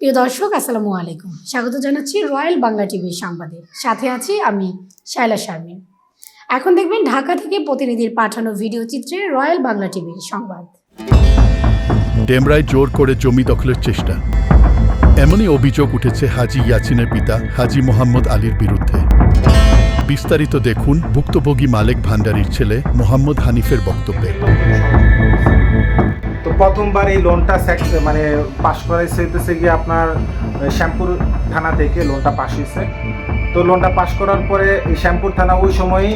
প্রিয় দর্শক, আসসালামু আলাইকুম। স্বাগত জানাচ্ছি রয়্যাল বাংলা টিভির সংবাদে। সাথে আছি আমি শায়লা শারমিন। এখন দেখবেন ঢাকা থেকে প্রতিনিধির পাঠানো ভিডিও চিত্রে রয়্যাল বাংলা টিভির সংবাদ। ডেমরায় জোর করে জমি দখলের চেষ্টা। এমনই অভিযোগ উঠেছে হাজি ইয়াসিনের পিতা হাজি মোহাম্মদ আলীর বিরুদ্ধে। বিস্তারিত দেখুন ভুক্তভোগী মালেক ভান্ডারীর ছেলে মোহাম্মদ হানিফের বক্তব্যে। প্রথমবার এই লোনটা মানে পাশ করাইছে হইতেছে গিয়ে আপনার শ্যামপুর থানা থেকে লোনটা পাশ হয়েছে তো লোনটা পাশ করার পরে এই শ্যামপুর থানা ওই সময়ই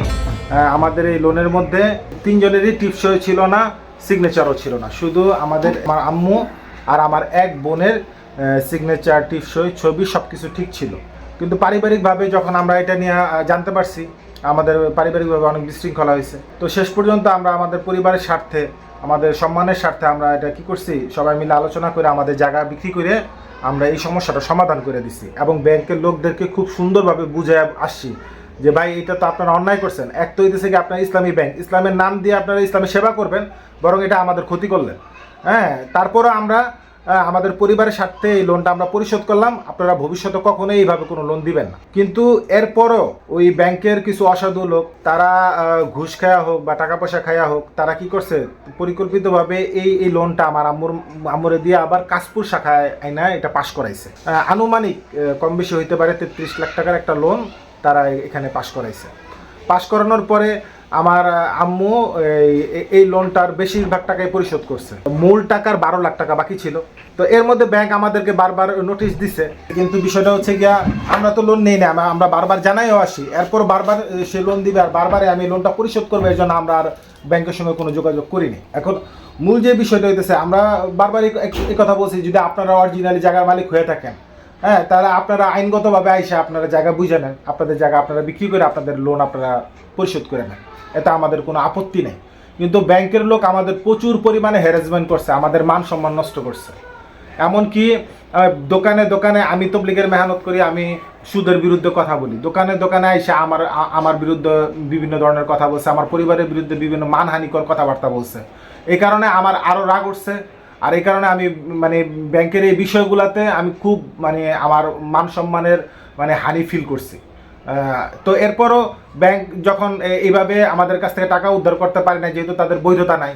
আমাদের এই লোনের মধ্যে তিনজনেরই টিপসই ছিল না সিগনেচারও ছিল না। শুধু আমাদের আমার আম্মু আর আমার এক বোনের সিগনেচার টিপসই ছবি সব কিছু ঠিক ছিল। কিন্তু পারিবারিকভাবে যখন আমরা এটা নিয়ে জানতে পারছি, আমাদের পারিবারিকভাবে অনেক বিশৃঙ্খলা হয়েছে। তো শেষ পর্যন্ত আমরা আমাদের পরিবারের স্বার্থে আমাদের সম্মানের স্বার্থে আমরা এটা কি করছি? সবাই মিলে আলোচনা করে আমাদের জায়গা বিক্রি করে আমরা এই সমস্যাটা সমাধান করে দিছি এবং ব্যাংকের লোকদেরকে খুব সুন্দরভাবে বুঝে আসছি যে, ভাই, এটা তো আপনারা অন্যায় করছেন। এক তো হইতেছে কি আপনার ইসলামী ব্যাংক। ইসলামের নাম দিয়ে আপনারা ইসলামের সেবা করবেন, বরং এটা আমাদের ক্ষতি করলেন। হ্যাঁ তারপরও আমরা আমাদের পরিবারের স্বার্থে এই লোনটা আমরা পরিশোধ করলাম। আপনারা ভবিষ্যতে কখনোই এইভাবে কোনো লোন দিবেন না। কিন্তু এরপরও ওই ব্যাংকের কিছু অসাধু লোক, তারা ঘুষ খায়া হোক বা টাকা পয়সা খায়া হোক, তারা কি করছে? পরিকল্পিতভাবে এই এই লোনটা আমার আম্মুর, আম্মুরে দিয়ে আবার কাশপুর শাখায় আইনা এটা পাশ করাইছে। আনুমানিক কম বেশি হইতে পারে তেত্রিশ লাখ টাকার একটা লোন তারা এখানে পাশ করাইছে। পাশ করানোর পরে আমার আম্মু এই- লোনটার বেশিরভাগ টাকাই পরিশোধ করছে। মূল টাকার বারো লাখ টাকা বাকি ছিল। তো এর মধ্যে ব্যাংক আমাদেরকে বারবার নোটিশ দিছে। কিন্তু বিষয়টা হচ্ছে গিয়া, আমরা তো লোন নেই না, আমরা- বারবার জানাইও আসি। এরপর বারবার সে লোন দিবে আর বারবারে আমি লোনটা পরিশোধ করব এই জন্য আমরা আর ব্যাংকের সঙ্গে কোনো যোগাযোগ করিনি। এখন মূল যে বিষয়টা হইতেছে, আমরা বারবারই এক- এই কথা বলছি, যদি আপনারা অরিজিনালি জায়গার মালিক হয়ে থাকেন হ্যাঁ তাহলে আপনারা আইনগতভাবে আইসা আপনারা জায়গা বুঝে নেন। আপনাদের জায়গা আপনারা বিক্রি করে আপনাদের লোন আপনারা পরিশোধ করে নেন। এতে আমাদের কোনো আপত্তি নেই। কিন্তু ব্যাংকের লোক আমাদের প্রচুর পরিমাণে হ্যারাসমেন্ট করছে, আমাদের মান সম্মান নষ্ট করছে। এমনকি দোকানে দোকানে আমি তবলিগের মেহনত করি, আমি সুদের বিরুদ্ধে কথা বলি। দোকানে দোকানে এসে আমার আমার বিরুদ্ধে বিভিন্ন ধরনের কথা বলছে, আমার পরিবারের বিরুদ্ধে বিভিন্ন মানহানিকর কথাবার্তা বলছে। এই কারণে আমার আরও রাগ উঠছে, আর এই কারণে আমি মানে ব্যাংকের এই বিষয়গুলোতে আমি খুব মানে আমার মান সম্মানের মানে হানি ফিল করছি। তো এরপরও ব্যাংক যখন এইভাবে আমাদের কাছ থেকে টাকা উদ্ধার করতে পারে না যেহেতু তাদের বৈধতা নাই,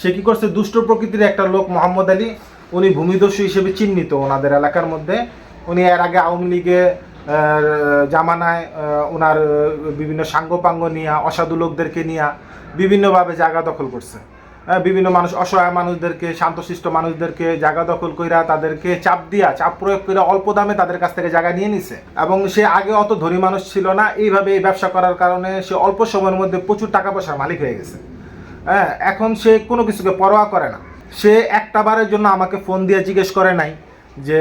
সে কি করছে? দুষ্ট প্রকৃতির একটা লোক মোহাম্মদ আলী, উনি ভূমিদস্যু হিসেবে চিহ্নিত ওনাদের এলাকার মধ্যে। উনি এর আগে আওয়ামী লীগে জামানায় ওনার বিভিন্ন সাঙ্গপাঙ্গ নিয়ে, অসাধু লোকদেরকে নিয়ে বিভিন্নভাবে জায়গা দখল করছে। বিভিন্ন মানুষ অসহায় মানুষদেরকে শান্তশিষ্ট মানুষদেরকে জায়গা দখল কইরা তাদেরকে চাপ দিয়া চাপ প্রয়োগ করে অল্প দামে তাদের কাছ থেকে জায়গা নিয়ে নিছে। এবং সে আগে অত ধনী মানুষ ছিল না এইভাবে এই ব্যবসা করার কারণে সে অল্প সময়ের মধ্যে প্রচুর টাকা পয়সার মালিক হয়ে গেছে। হ্যাঁ এখন সে কোনো কিছুকে পরোয়া করে না। সে একটা বারের জন্য আমাকে ফোন দিয়ে জিজ্ঞেস করে নাই যে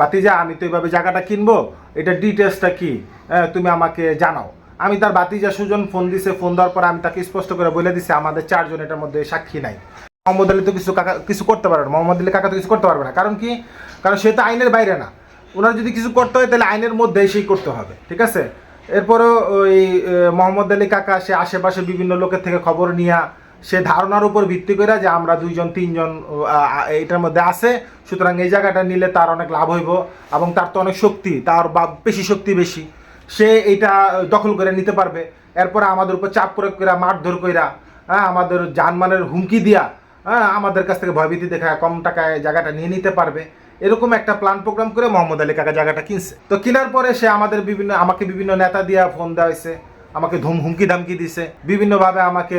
বাতিজা আমি তো এইভাবে জায়গাটা কিনবো এটা ডিটেলসটা কি? হ্যাঁ, তুমি আমাকে জানাও। আমি তার বাতিজা সুজন ফোন দিছে ফোন দেওয়ার পর আমি তাকে স্পষ্ট করে বলে দিছি আমাদের চারজন এটার মধ্যে সাক্ষী নাই। মোহাম্মদ আলী তো কিছু কাকা কিছু করতে পারবে না। মোহাম্মদ আলী কাকা তো কিছু করতে পারবে না। কারণ কি? কারণ সে তো আইনের বাইরে না। ওনার যদি কিছু করতে হয় তাহলে আইনের মধ্যেই সেই করতে হবে ঠিক আছে? এরপরও ওই মোহাম্মদ আলী কাকা সে আশেপাশে বিভিন্ন লোকের থেকে খবর নিয়া সে ধারণার উপর ভিত্তি করে যে আমরা দুইজন তিনজন আহ, মধ্যে আছে সুতরাং এই জায়গাটা নিলে তার অনেক লাভ হইব এবং তার তো অনেক শক্তি তার বা বেশি শক্তি বেশি। সে এটা দখল করে নিতে পারবে। এরপরে আমাদের উপর চাপ প্রয়োগ করে মারধর কইরা হ্যাঁ আমাদের জানমানের হুমকি দিয়া হ্যাঁ আমাদের কাছ থেকে ভয়ভীতি দেখা কম টাকায় জায়গাটা নিয়ে নিতে পারবে। এরকম একটা প্ল্যান প্রোগ্রাম করে মোহাম্মদ আলী কাকা জায়গাটা কিনছে। তো কেনার পরে সে আমাদের বিভিন্ন আমাকে বিভিন্ন নেতা দিয়া ফোন দেওয়া আমাকে ধুম হুমকি ধামকি দিছে বিভিন্নভাবে আমাকে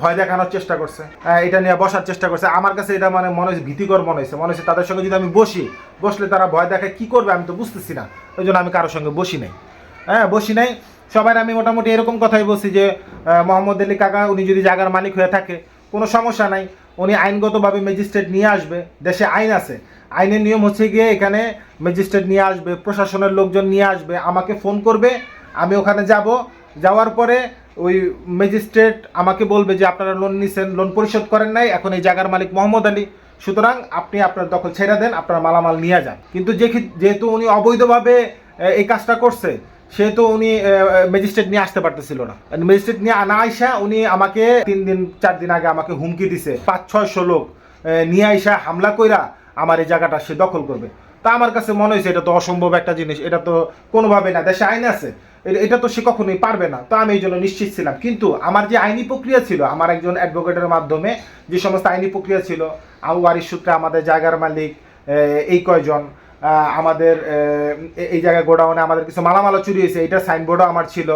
ভয় দেখানোর চেষ্টা করছে আহ, এটা নিয়ে বসার চেষ্টা করছে। আমার কাছে এটা মানে মনে হয়েছে ভীতিকর মনে হয়েছে মনে হয়েছে তাদের সঙ্গে যদি আমি বসি বসলে তারা ভয় দেখায় কি করবে আমি তো বুঝতেছি না ওই জন্য আমি কারোর সঙ্গে বসি নাই। হ্যাঁ বসি নাই। সবাই আমি মোটামুটি এরকম কথাই বলছি যে মোহাম্মদ আলী কাকা, উনি যদি জায়গার মালিক হয়ে থাকে, কোনো সমস্যা নাই। উনি আইনগতভাবে ম্যাজিস্ট্রেট নিয়ে আসবে, দেশে আইন আছে। আইনের নিয়ম হচ্ছে গিয়ে এখানে ম্যাজিস্ট্রেট নিয়ে আসবে, প্রশাসনের লোকজন নিয়ে আসবে, আমাকে ফোন করবে, আমি ওখানে যাব। যাওয়ার পরে ওই ম্যাজিস্ট্রেট আমাকে বলবে যে, আপনারা লোন নিছেন লোন পরিশোধ করেন নাই, এখন এই জায়গার মালিক মোহাম্মদ আলী। সুতরাং আপনি আপনার দখল ছেড়ে দেন, আপনার মালামাল নিয়ে যান। কিন্তু যেহেতু উনি অবৈধভাবে এই কাজটা করছে সেহেতু উনি ম্যাজিস্ট্রেট নিয়ে আসতে পারতেছিল না। ম্যাজিস্ট্রেট নিয়ে না আইসা উনি আমাকে তিন দিন, চার দিন আগে আমাকে হুমকি দিছে। পাঁচ, ছয়শো লোক নিয়ে আইসা হামলা কইরা আমার এই জায়গাটা সে দখল করবে। তা আমার কাছে মনে হয়েছে, এটা তো অসম্ভব একটা জিনিস, এটা তো কোনোভাবে না, দেশে আইন আছে। এটা তো সে কখনোই পারবে না। তো আমি এই জন্য নিশ্চিত ছিলাম। কিন্তু আমার যে আইনি প্রক্রিয়া ছিল, আমার একজন অ্যাডভোকেটের মাধ্যমে যে সমস্ত আইনি প্রক্রিয়া ছিল, আবু বাড়ির সূত্রে আমাদের জায়গার মালিক এই কয়জন আমাদের এই জায়গায় গোডাউনে আমাদের কিছু মালামালা চুরি হয়েছে এইটা সাইনবোর্ডও আমার ছিল।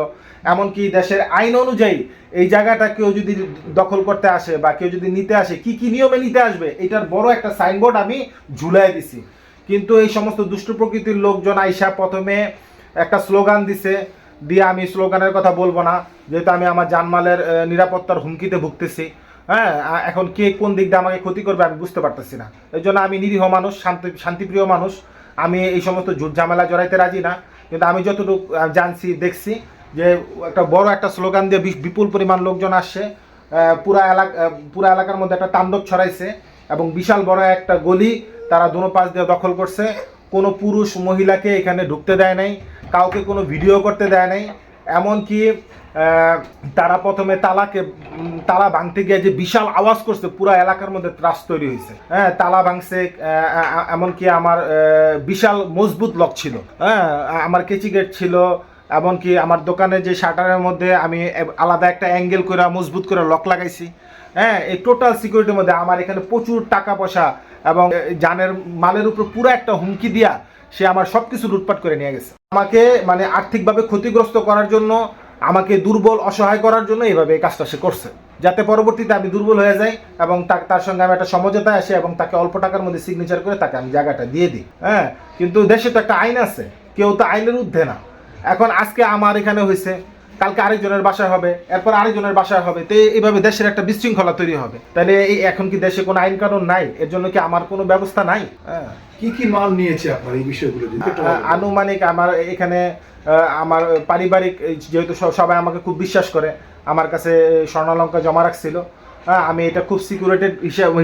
এমনকি দেশের আইন অনুযায়ী এই জায়গাটা কেউ যদি দখল করতে আসে বা কেউ যদি নিতে আসে, কি কি নিয়মে নিতে আসবে, এটার বড় একটা সাইনবোর্ড আমি ঝুলাই দিছি। কিন্তু এই সমস্ত দুষ্ট প্রকৃতির লোকজন আইসা প্রথমে একটা স্লোগান দিছে, দিয়ে আমি স্লোগানের কথা বলব না, যেহেতু আমি আমার জানমালের নিরাপত্তার হুমকিতে ভুগতেছি। হ্যাঁ এখন কে কোন দিক দিয়ে আমাকে ক্ষতি করবে আমি বুঝতে পারতেছি না। এই জন্য আমি নিরীহ মানুষ, শান্তি, শান্তিপ্রিয় মানুষ। আমি এই সমস্ত ঝুট ঝামেলা জড়াইতে রাজি না। কিন্তু আমি যতটুকু জানছি, দেখছি যে একটা বড় একটা স্লোগান দিয়ে বিপুল পরিমাণ লোকজন আসছে। পুরা এলাকা পুরা এলাকার মধ্যে একটা তাণ্ডব ছড়াইছে এবং বিশাল বড় একটা গলি তারা দোনো পাশ দিয়ে দখল করছে। কোনো পুরুষ, মহিলাকে এখানে ঢুকতে দেয় নাই, কাউকে কোনো ভিডিও করতে দেয় নাই। এমনকি তারা প্রথমে তালাকে তালা ভাঙতে গিয়ে যে বিশাল আওয়াজ করছে পুরো এলাকার মধ্যে ত্রাস তৈরি হয়েছে। হ্যাঁ তালা ভাঙছে এমনকি আমার বিশাল মজবুত লক ছিল। হ্যাঁ আমার কেচি গেট ছিল এমনকি আমার দোকানে যে শাটারের মধ্যে আমি আলাদা একটা অ্যাঙ্গেল করে মজবুত করে লক লাগাইছি। হ্যাঁ এই টোটাল সিকিউরিটির মধ্যে আমার এখানে প্রচুর টাকা পয়সা এবং এ, জানের মালের উপর পুরো একটা হুমকি দিয়া সে আমার সব কিছু লুটপাট করে নিয়ে গেছে। আমাকে মানে আর্থিকভাবে ক্ষতিগ্রস্ত করার জন্য আমাকে দুর্বল, অসহায় করার জন্য এইভাবে এই কাজটা সে করছে। যাতে পরবর্তীতে আমি দুর্বল হয়ে যাই এবং তার সঙ্গে আমি একটা সমঝোতা আসে এবং তাকে অল্প টাকার মধ্যে সিগনেচার করে তাকে আমি জায়গাটা দিয়ে দিই। হ্যাঁ? কিন্তু দেশে তো একটা আইন আছে। কেউ তো আইনের ঊর্ধ্বে না। এখন আজকে আমার এখানে হয়েছে কালকে আরেকজনের বাসায় হবে এরপর আরেকজনের বাসায় হবে তো এইভাবে দেশের একটা বিশৃঙ্খলা তৈরি হবে। তাহলে এই এখন কি দেশে কোনো আইন কানুন নাই? এর জন্য কি আমার কোনো ব্যবস্থা নাই? হ্যাঁ। কি কি মাল নিয়েছে আপনার এই বিষয়গুলো আনুমানিক আমার এখানে আমার পারিবারিক যেহেতু সবাই আমাকে খুব বিশ্বাস করে আমার কাছে স্বর্ণালঙ্কা জমা রাখছিল। হ্যাঁ আমি এটা খুব সিকিউরিটেড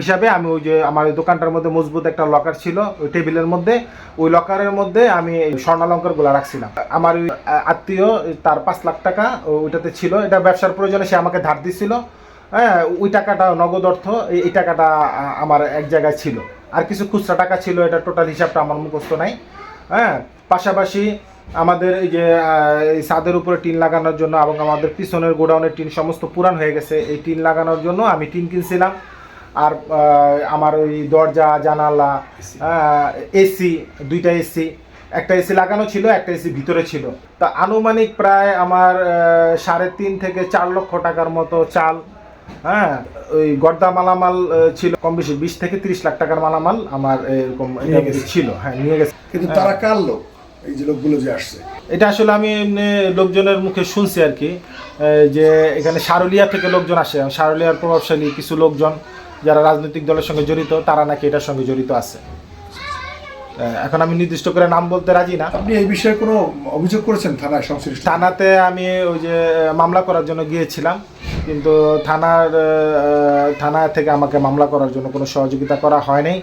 হিসাবে আমি ওই যে আমার দোকানটার মধ্যে মজবুত একটা লকার ছিল, ওই টেবিলের মধ্যে। ওই লকারের মধ্যে আমি এই স্বর্ণালঙ্কারগুলো রাখছিলাম। আমার ওই আত্মীয়, তার পাঁচ লাখ টাকা ওইটাতে ছিল। এটা ব্যবসার প্রয়োজনে সে আমাকে ধার দিছিল। হ্যাঁ ওই টাকাটা নগদ অর্থ, এই টাকাটা আমার এক জায়গায় ছিল। আর কিছু খুচরা টাকা ছিল, এটা টোটাল হিসাবটা আমার মুখস্থ নাই। হ্যাঁ পাশাপাশি আমাদের এই যে ছাদের উপরে টিন লাগানোর জন্য এবং আমাদের পিছনের গোডাউনের টিন সমস্ত পুরান হয়ে গেছে। এই টিন লাগানোর জন্য আমি টিন কিনছিলাম। আর আমার ওই দরজা জানালা এসি। দুইটা এসি একটা এসি লাগানো ছিল একটা এসি ভিতরে ছিল। তা আনুমানিক প্রায় আমার সাড়ে তিন থেকে চার লক্ষ টাকার মতো চাল হ্যাঁ ওই গর্দা মালামাল ছিল। কম বেশি বিশ থেকে তিরিশ লাখ টাকার মালামাল আমার এরকম নিয়ে গেছে। ছিল হ্যাঁ নিয়ে গেছে। কিন্তু তারা কার লোক? এই যে লোকগুলো যে আসছে। এটা আসলে আমি লোকজনের মুখে শুনছি আর কি। যে এখানে সারুলিয়া থেকে লোকজন আসে। সারুলিয়ার প্রভাবশালী কিছু লোকজন যারা রাজনৈতিক দলের সঙ্গে জড়িত তারা নাকি এটার সঙ্গে জড়িত আছে। এখন আমি নির্দিষ্ট করে নাম বলতে রাজি না। আপনি এই বিষয়ে কোনো অভিযোগ করেছেন থানায় সংশ্লিষ্ট? থানাতে আমি ওই যে মামলা করার জন্য গিয়েছিলাম। কিন্তু থানার থানা থেকে আমাকে মামলা করার জন্য কোনো সহযোগিতা করা হয়নি